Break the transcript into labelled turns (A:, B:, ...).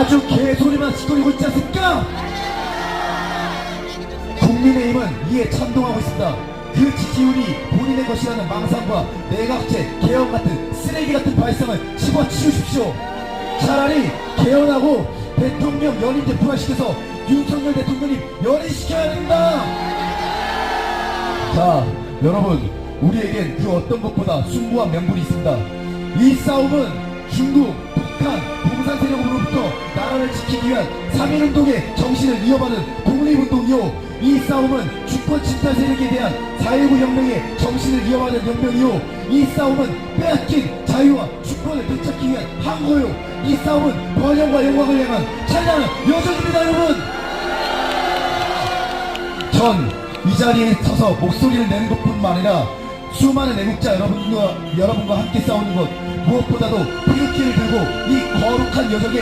A: 아주 개소리만 짓거리고 있지 않습니까? 국민의힘은 이에 찬동하고 있습니다. 그 지지율이 본인의 것이라는 망상과 내각제, 개헌 같은 쓰레기 같은 발상을 집어치우십시오. 차라리 개헌하고 대통령 연임제 부활시켜서 윤석열 대통령님 연임시켜야 된다. 자, 여러분, 우리에겐 그 어떤 것보다 숭고한 명분이 있습니다. 이 싸움은 중국, 지키기 위한 3.1운동의 정신을 이어받은 독립운동이요. 이 싸움은 주권 침탈 세력에 대한 4.19 혁명의 정신을 이어받은 혁명이요. 이 싸움은 빼앗긴 자유와 주권을 되찾기 위한 항거요. 이 싸움은 번영과 영광을 향한 찬란한 여정입니다, 여러분! 전 이 자리에 서서 목소리를 내는 것뿐만 아니라 수많은 애국자 여러분과, 여러분과 함께 싸우는 것 무엇보다도 태극기를 들고 이 거룩한 여정에